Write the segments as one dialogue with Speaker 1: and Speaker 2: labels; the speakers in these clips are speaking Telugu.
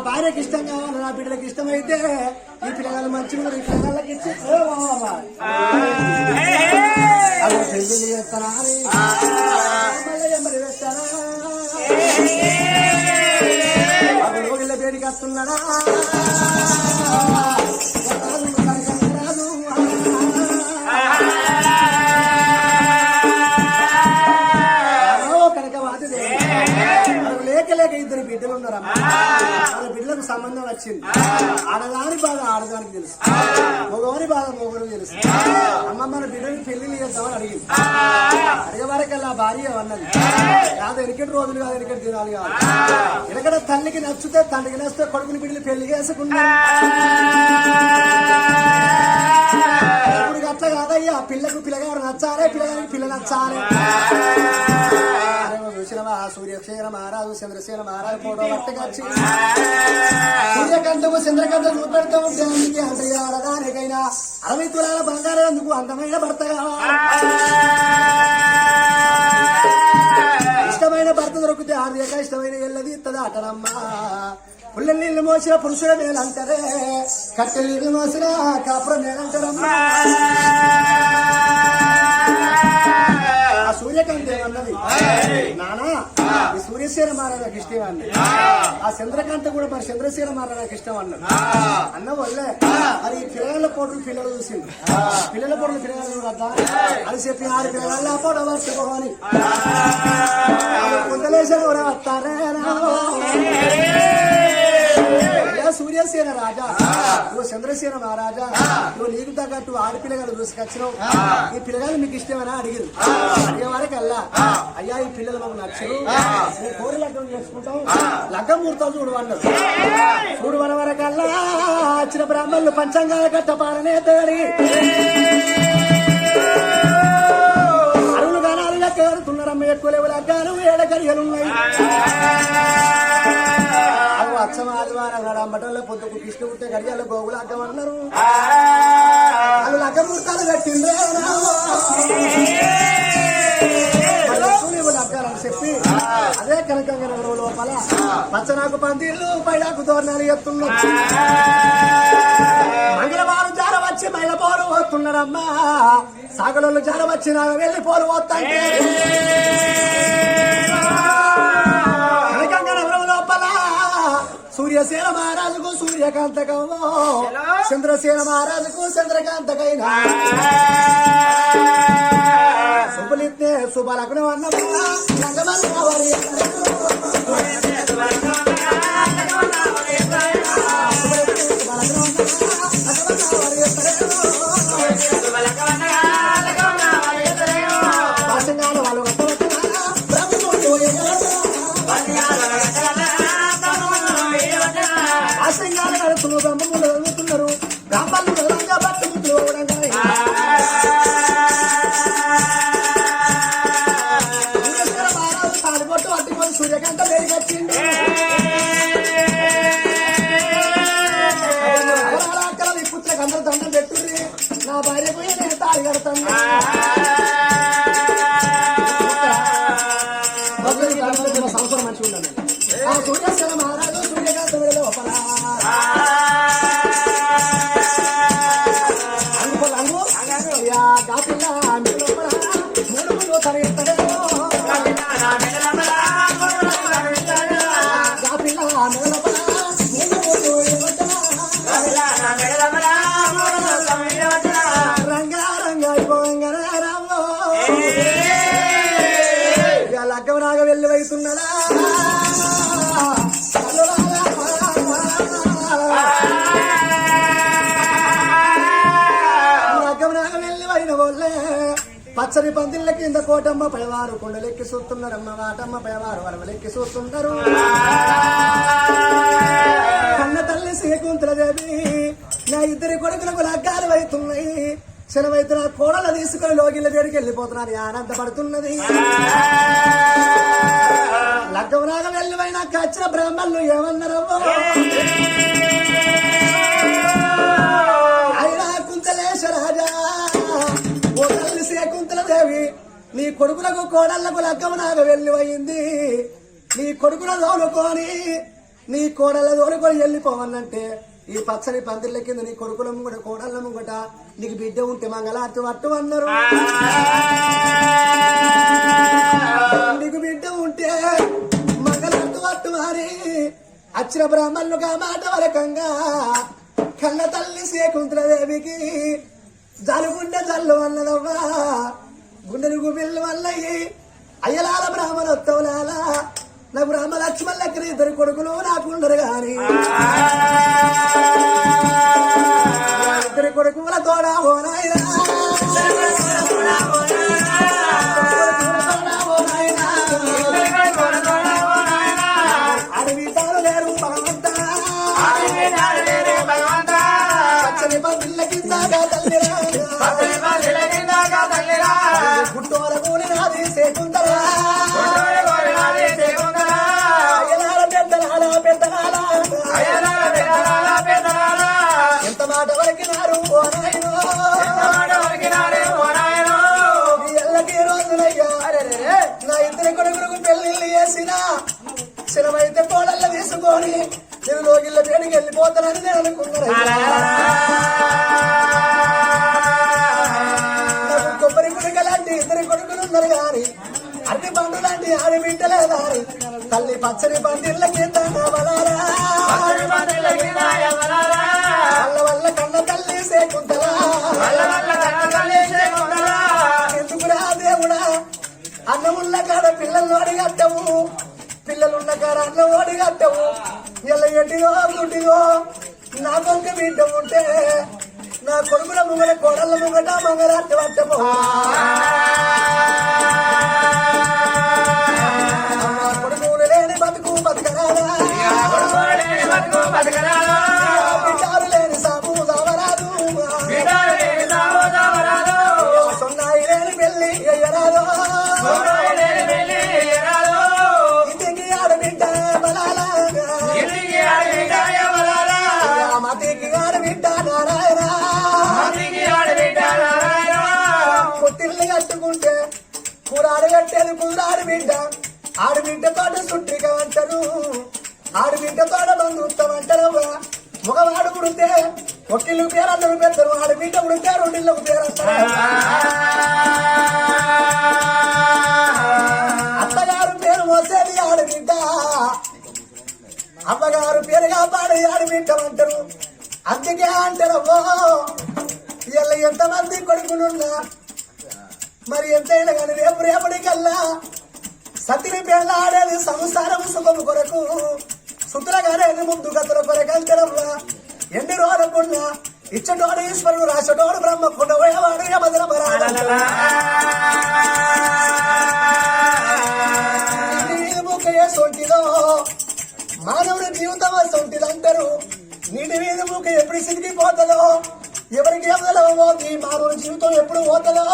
Speaker 1: భార్యకి ఇష్టం కావాలి నా బిడ్డలకి ఇష్టమైతే ఈ పిల్లగాలు మంచిగా ఈ పిల్లగాళ్ళకి ఇచ్చి పెళ్ళి చేస్తారా? వేస్తారా? పేరుకి వస్తున్నాడా లేక ఇద్దరు బిడ్డలు ఉన్నారమ్మా వాళ్ళ బిడ్డలకు సంబంధం వచ్చింది. ఆడదాని బాధ ఆడదానికి తెలుసు. మగవారి బాధ మగవారికి తెలుసు. అమ్మ మన బిడ్డకి పెళ్ళి చేద్దామని అడిగింది. అడిగే వరకల్లా భార్య అన్నది. కాదు ఎనికటి రోజులు కాదు ఎనికటి దినాలు కాదు. ఎనకడ తల్లికి నచ్చితే తండ్రికి నచ్చితే కొడుకుని బిడ్డలు పెళ్ళి చేసుకున్నారు ఇప్పుడు అట్లా కాదయ్యా. పిల్లకు పిల్లగారు నచ్చాలే పిల్లగారికి పిల్ల నచ్చాలే సూర్యక్షేణ మహారాజు చంద్రసేన మహారాజు ఫోటో పట్టుకొచ్చి సూర్యకంఠము చంద్రకంఠం చూపెడతా ఉంటే అందుకే ఆడదానికైనా అరవై తులాల బంగారం అందుకు అందమైన భర్త ఇష్టమైన భర్త దొరికితే ఆర్యక ఇష్టమైన ఎల్లది ఇత్తది అటనమ్మా పుల్ల నీళ్ళు మోసిన పురుషుల మేలంటారే కట్టె నీళ్ళు మోసిన కాపురం మేలంటారమ్మా సూర్యకాంతి నానా ఈ సూర్యసేన మహారాజాకి ఇష్టం అన్నది ఆ చంద్రకాంత కూడా మరి చంద్రసేన మహారాజాకి ఇష్టం అన్నది అన్న వల్లే మరి ఈ పిల్లల పోటులు పిల్లలు చూసింది పిల్లల పోటులు పిల్లలు కదా అది చెప్పి ఆరు పిల్లల పోట పట్టుకోని కుందలేసిన కూడా వస్తారే అయ్యా సూర్యసేన రాజా. నువ్వు చంద్రసేన మహారాజా. నువ్వు నీకు తగ్గట్టు ఆడపిల్లగాడు చూసుకొచ్చినావు ఈ పిల్లగాడు మీకు ఇష్టమేనా అడిగింది అడిగే వరకల్లా అయ్యా ఈ పిల్లలు మాకు నచ్చరు. మేము కోరి లగ్గం చేసుకుంటాం. లగ్గం ముహూర్తాలు చూడు అన్నారు చూడు మన వరకల్లా. వచ్చిన బ్రాహ్మణులు పంచంగాల కట్ట పాలనే తేడి. అరువులు గానాలుగా కేరుతున్నారమ్మ ఎక్కువ లేవులు అగ్గాను ఏడ గడియలున్నాయి అచ్చం ఆదివారం నాడు అమ్మటంలో పొద్దుకు కృష్ణ పుట్టే గడియాల గోగులు అగ్గమన్నారు వాళ్ళు అగ్గమూర్తాలు కట్టిండ్రే. అగ్గాలని చెప్పి అదే కనకంగా నగరం లోపల పచ్చనాకు పందిళ్ళు పైడాకు తోరణాలు ఎత్తున్నారు. మంగళవారం జార వచ్చి మైల పోలు పోతున్నారమ్మా. సాగలోళ్ళు జార వచ్చి నాకు వెళ్ళి పోరు పోతాంటే. సూర్యసేన మహారాజుకు సూర్యకాంతకము. చంద్రసేన మహారాజుకు చంద్రకాంతకైనా. శుభలిత్తే శుభలగ్నం అన్నమ్మా రంగమల్లి పచ్చని పందిళ్ళ కింద కోటమ్మ పైవారు కొండలెక్కి చూస్తున్నారమ్మ వాటమ్మ పైవారు వరవలెక్కి చూస్తుంటారు కన్న తల్లి శ్రీకుంతుల దేవి నా ఇద్దరి కొడుకులకు లగ్గాలు అవుతున్నాయి శనవైతే నా కోడలు తీసుకుని లోగిళ్ళ దగ్గరికి వెళ్ళిపోతున్నాను ఆనందపడుతున్నది లగ్గం రాగా వెళ్ళిపోయినా కచ్చిన బ్రాహ్మణులు ఏమన్నారు నీ కొడుకులకు కోడళ్ళకు లగ్గం వెళ్ళిపోయింది. నీ కొడుకుల తోలుకొని నీ కోడళ్ళ తోలుకొని వెళ్ళిపోవన్నంటే ఈ పచ్చని పందిర్ల కింద నీ కొడుకుల ముంగట కోడళ్ళ ముంగట నీకు బిడ్డ ఉంటే మంగళార్తి పట్టు అన్నారు. నీకు బిడ్డ ఉంటే మంగళార్తి పట్టు మరి. అచ్చిన బ్రాహ్మణులుగా మాట వరకంగా కన్న తల్లి శేకుంత్రదేవికి జలుగుండె జల్లు అన్నదవ్వా. గుండెలు గుబిల్లు వల్లయి అయ్యలాల బ్రాహ్మణోత్తవులాల నా బ్రాహ్మ లక్ష్మణ్ ఇద్దరు కొడుకులు నాకుండరు గాని ఇద్దరు కొడుకుల తోడా ఓ నాయనా. తోడా ఓ నాయనా. అడవి తాను లేరు భగవంతా. పచ్చని పందిళ్ళ కింద తల్లి తీసుకొని నేను లోగిళ్ళ పేడికి వెళ్ళిపోతానని నేను అనుకున్నాను. నాకు కొబ్బరి కొడుకు లాంటి ఇద్దరి కొడుకులు ఉన్నారు గాని అన్ని పండు లాంటి ఆడి బిడ్డలే దారి తల్లి పచ్చని పందిళ్ళ కింద వల్ల వల్ల కన్న తల్లి సేకుంతలా ఎందుకురా దేవుడా? అన్నమున్న కాడ పిల్లలు అడిగట్టవు పిల్లలున్న కారాన్ని అన్నం అడిగట్టవు ఇలా ఎట్టిదో గుడ్డిదో నా కొంక బిడ్డ ఉంటే నా కొడుకుల ముంగట కోడళ్ళ ముంగట మంగళార్తి పట్టము కూరాడు కట్టేది ఆడి బిడ్డ ఆడబిడ్డ తోట సుట్టిగా అంటారు ఆడబిడ్డ తోట బంధుత్వం అంటారవ్వా మగవాడు పుడితే ఒక్కిళ్ళు పేరు అందరూ పెడతారు ఆడబిడ్డ పుడితే రెండిళ్ళకు పేరు అంటారు అత్తగారు పేరు మోసేది ఆడబిడ్డ. అమ్మగారు పేరు కాపాడే ఆడబిడ్డ అంటారు అందుకే అంటారు అవ్వో ఇలా ఎంతమంది కొడుకులున్నా మరి ఎంతైనా కానీ రేపు రేపటికల్లా సతిని పేర్ల ఆడేది సంసారం సుఖము కొరకు. సుతులగానేది ముందు గతుల కొరకు అంటారవ్వా ఎన్ని రోజులకున్నా ఇచ్చటోడు ఈశ్వరుడు రాసటోడు బ్రహ్మకుండ పోయేవాడు యమధుల ముఖయే సొంటిదో మానవుడి జీవితం సొంటిది అంటారు. నీటి మీద ముఖ ఎప్పుడు సిరిగిపోతుందో ఎవరికి ఈ మానవుడి జీవితం ఎప్పుడు పోతుందో.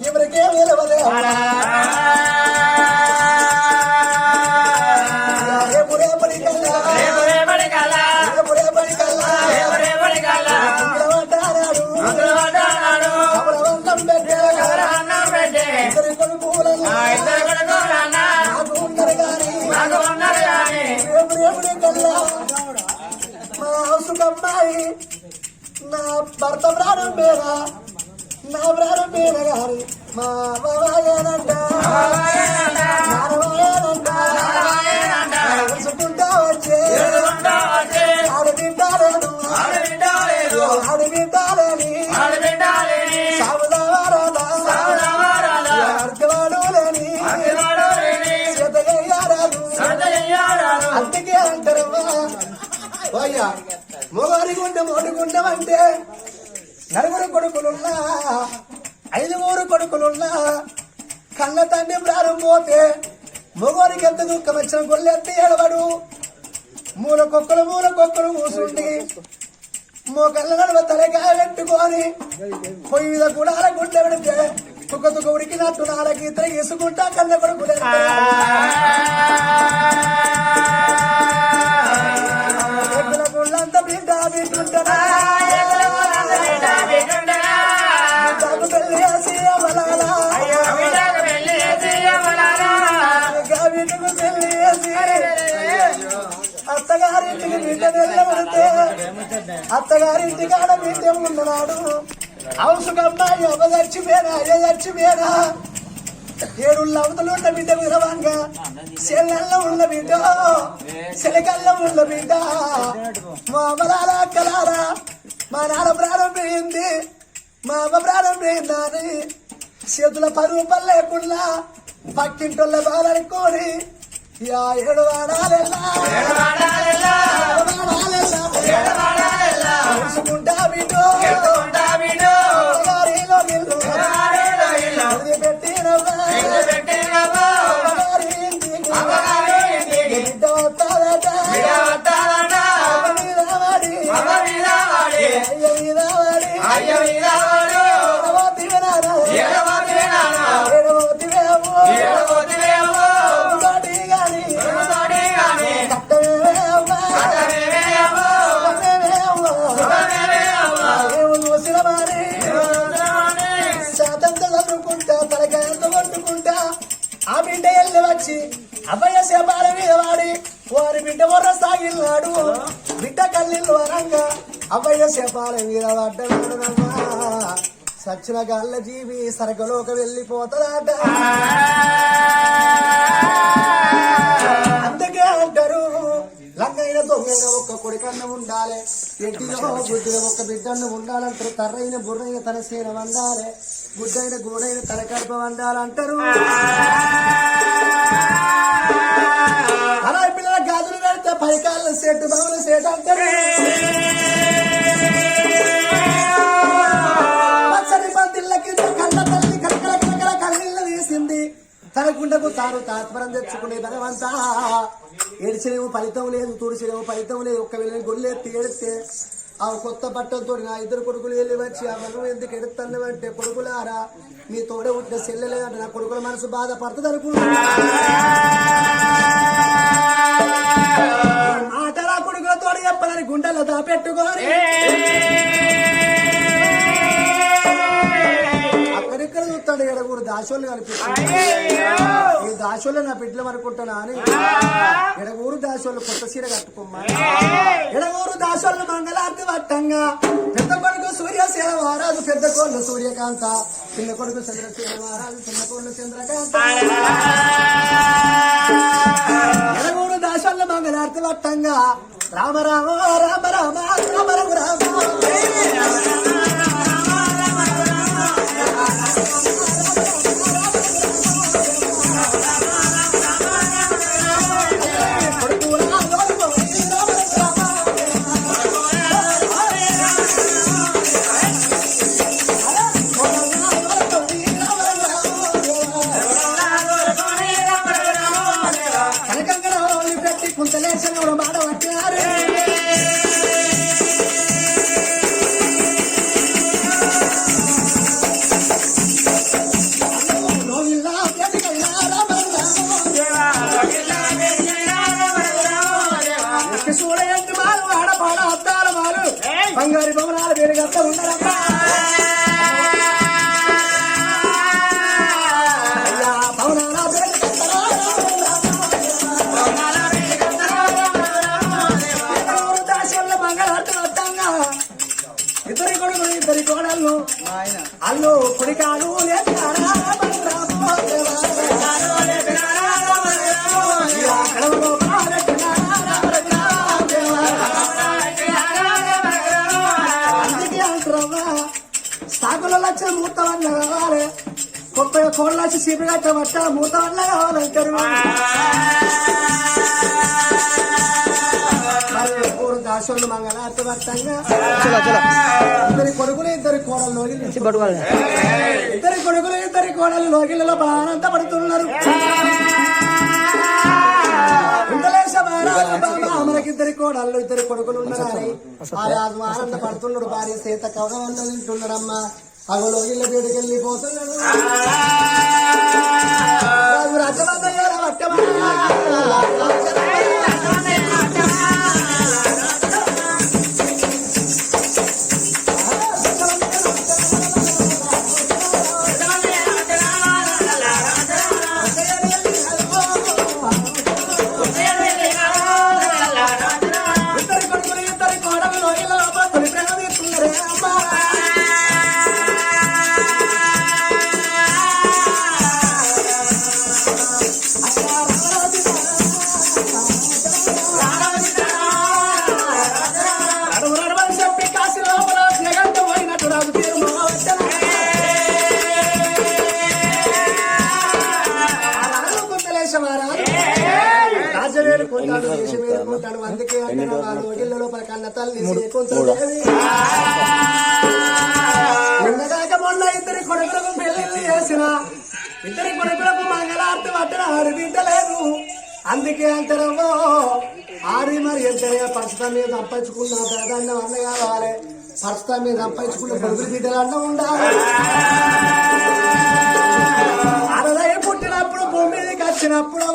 Speaker 1: ఎవరికి మా సుఖమ్మాయి నా భర్త ప్రాణం పేర నా ప్రాణం పేర గారి మా బాబాయేనంట చూసుకుంటా వచ్చే. ఆడబిడ్డాలను ఆడబిడ్డాలని అందుకే అంటారమ్మా అయ్యా మొగారి గుండె మోడి గుండెం అంటే నలుగురు కొడుకులున్నా ఐదుగురు కొడుకులున్నా కన్న తండ్రి ప్రారంభోతే మొగోరికి ఎంత దుఃఖం వచ్చిన గొల్లెత్తి ఏడవడు. మూల కుక్కలు మూల కుక్కలు కూసుండి మోకళ్ళ నడువ తలకాయ పెట్టుకొని పొయ్యి మీద గుడాల గుండె పెడితే తుక్క తుక్క ఉడికినట్టు నాలకి ఇతర ఇసుకుంటా కన్న కొడుకులే గుళ్ళంతా బిడ్డ బిడ్డుంటనా అత్తగారింటికి బిడ్డ నెల్లబడితే అత్తగారింటికి ఆడ బిడ్డ ఉన్ననాడు అవసరమ్మాయి అవ్వ చచ్చిపోయినా అయ్య చచ్చిపోయినా ఏడు లవతలు ఉన్న బిడ్డ విధవంగా చెల్లెల్ల ఉన్న బిడ్డ చెలకల్ల ఉన్న బిడ్డ మా అమ్మలారా అక్కలారా మా నాన్న ప్రాణం పోయింది. మా అమ్మ ప్రాణం పోయిందని చేతుల పరువు పని లేకుండా పక్కింటోళ్ళ బాలనుకోని యా ఏడు వాడాలెల్లా ఏడు వాడాలెల్లా చూసుకుంటా బిడ్డో గారిలో నిల్లు. అబ్బాయి శపాల మీద పడ్డవాడునమ్మా సచ్చిన గల్ల జీవి సరగలోకి వెళ్ళిపోతాడట అందుకే అంటారు లంగైన దొంగైన ఒక్క కొడుకన్న ఉండాలి. ఎట్టిలో బుద్ధిలో ఒక్క బిడ్డన్న ఉండాలంటారు. తర్రైన బుర్రైన తన సేన వండాలి గుడ్డైన గూడైన తన కడుప వండాలంటారు అలా పిల్లల గాజులు కడితే పైకాళ్ళ సెట్ బౌల సెట్ అంటారు. తనకుండకు తన గుండెకు తాను తాత్పరం తెచ్చుకునే ధనవంతా ఏడిచినేమో ఫలితం లేదు తుడిచినేమో ఫలితం లేదు. ఒక్క వెళ్ళి గొల్లెత్తి ఏడిస్తే ఆ కొత్త బట్టలతో నా ఇద్దరు కొడుకులు వెళ్ళి వచ్చి ఆ మనం ఎందుకు ఎడుతున్నావంటే కొడుకులారా? మీ తోడ పుట్టిన చెల్లెలేదంటే నా కొడుకుల మనసు బాధపడుతుంది అనుకుంటున్నా. మాటలా కొడుకులతో చెప్పనని గుండెలు దాపెట్టుకోరే. చూస్తాడు ఎడగూరు దాసోళ్ళు కనిపిస్తుంది ఈ దాసోళ్ళు నా బిడ్డలు అనుకుంటున్నా అని ఎడగూరు దాసోళ్ళు కొత్త చీర కట్టుకోమ్మా ఎడగూరు దాసోళ్ళు మంగళార్తి వట్టంగా పెద్ద కొడుకు సూర్యసేన మహారాజు పెద్ద కోళ్ళు సూర్యకాంత చిన్న కొడుకు చంద్రసేన మహారాజు చిన్న కోళ్ళు చంద్రకాంత ఎడగూరు దాసోళ్ళు మంగళార్తి వట్టంగా రామ రామ రామ రామ రామ రామ రామ సాగుల లక్షల మూత వల్ల కావాలి. గొప్ప కోళ్ళ వచ్చి సిపిగట్ట పట్ట మూత వల్ల కావాలంటారు మంగళార్తి వట్టంగా ఇద్దరి కొడుకులు ఇద్దరి కోడలు ఇద్దరి కొడుకులు ఇద్దరి కోడలు లోగిళ్ళలో బానంత పడుతున్నారు. ఉండలేస మహారాజు బాబా మనకి ఇద్దరి కోడళ్ళు ఇద్దరు కొడుకులు ఉన్నారని ఆ రాజు ఆనంద పడుతున్నాడు భార్య సీత కవడంలో తింటున్నాడమ్మా. అగలో ఇళ్ళ బయటకు వెళ్ళిపోతున్నాడు రాజు రాజమందయ్య అందుకే అంటారు ఆ లోగిళ్ళ లోపల కన్న తల్లి మొన్న ఇద్దరి కొడుకులకు పెళ్ళి చేసిన. ఇద్దరి కొడుకులకు మంగళార్తి పట్టిన ఆరు బిడ్డలేదు అందుకే అంటారమ్మో ఆడి మరి ఎంతనే పరస్పరం మీద సంపాదించుకున్న దాన్ని అన్న కావాలి పరస్పరం మీద సంపాదించుకున్న కొడుకులు బిడ్డలు అన్న ఉండాలి. ఆడదై పుట్టినప్పుడు భూమి మీదకి వచ్చినప్పుడు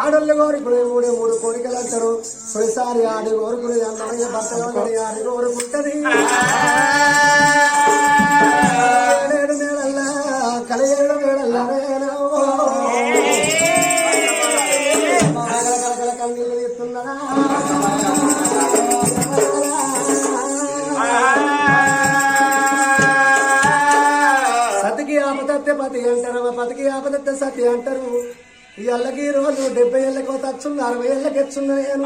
Speaker 1: ఆడళ్ళు కోరుకునే మూడు మూడు కోరికలు అంటారు. ప్రతిసారి ఆడి కోరుకునేది అన్నమయ్య భర్తలో ఆడి కోరుకుంటది నేడు నేడల్లా కలిగేడు నేడల్లా నేను కన్నీళ్ళు తీస్తున్నదా? సతికి ఆపదత్తే పతి అంటారు పతికి ఆపదత్తే సతి అంటారు. ఈ అల్లకి ఈ రోజు డెబ్బై ఏళ్ళకి తచ్చుంది అరవై ఏళ్ళకి ఎచ్చుంది నేను.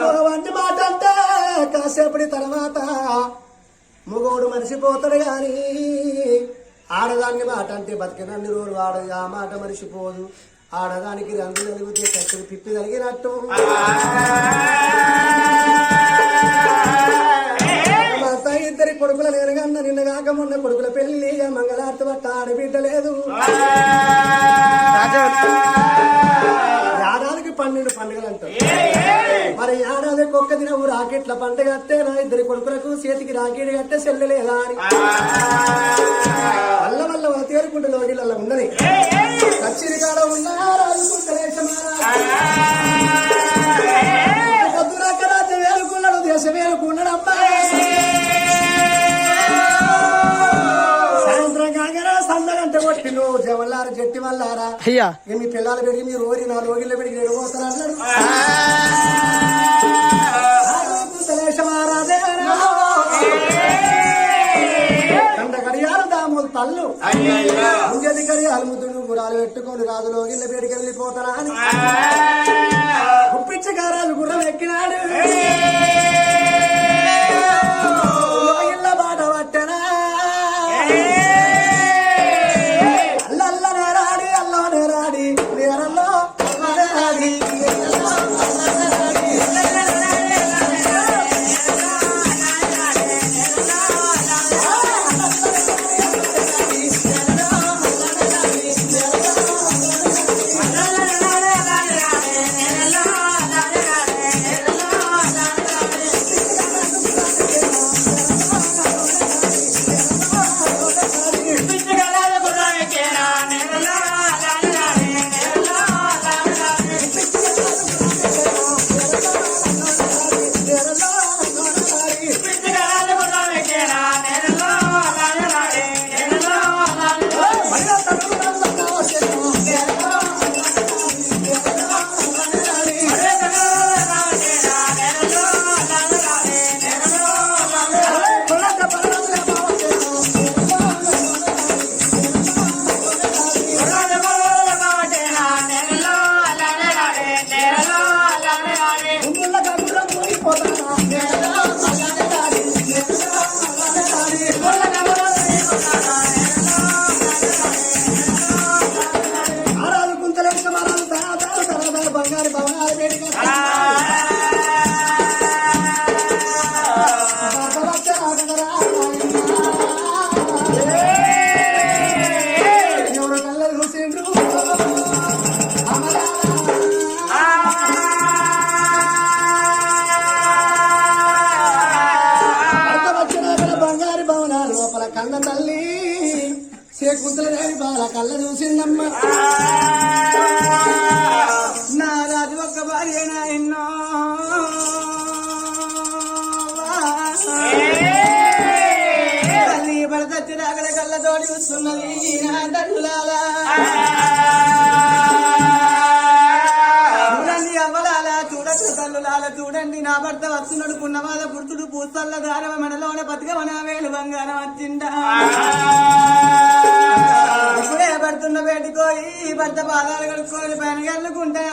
Speaker 1: ఒక వంటి మాట అంటే కాసేపటి తర్వాత మగోడు మరిసిపోతాడు గాని ఆడదాన్ని మాట అంటే బతికినన్ని రోజులు ఆడది ఆ మాట మరిసిపోదు ఆడదానికి రంగు కలిగితే కట్టుకు పిప్పి కలిగినట్టు. కొడుకుల నేను కన్న నిన్న కాక మొన్న కొడుకుల పెళ్ళి మంగళార్తి పట్ట ఆడబిడ్డ లేదు ఏడాదికి పన్నెండు పండుగలు అంటారు మరి ఏడాదికి ఒక్క దినం రాకెట్ల పండుగ కట్టే నా ఇద్దరి కొడుకులకు చేతికి రాకెట్ కట్టే చెల్లెలేదా అని.
Speaker 2: అయ్యా.
Speaker 1: ఇక మీ పిల్లలు పెరిగి మీరు ఓరి నా రోగిళ్ళు పెరిగి అన్నాడు. కండ కడియాలు దాములు తల్లు. ముంజది కడియాలు ముద్దుడు గురాలు పెట్టుకొని రాజు లోగిళ్ళ పెరిగి వెళ్ళిపోతారా అని. కుప్పించి Yeah. చూసిందమ్మ నా రాజు ఒక్క భార్య ఎన్నో. తల్లి భర్త చిరాగల కళ్ళతోటి చూస్తున్నది నా తండ్రులాలా చూడండి అవ్వలాల చూడండి నా భర్త వస్తున్నాడు పున్నమాద పురుతుడు పూస్తల్ల దారవ మెడలోనే బతుకమన వేలు బంగారం వచ్చిందా పడుతున్న పెట్టుకో ఈ భర్త పాదాలు కడుక్కొని పైన కలుగుంటా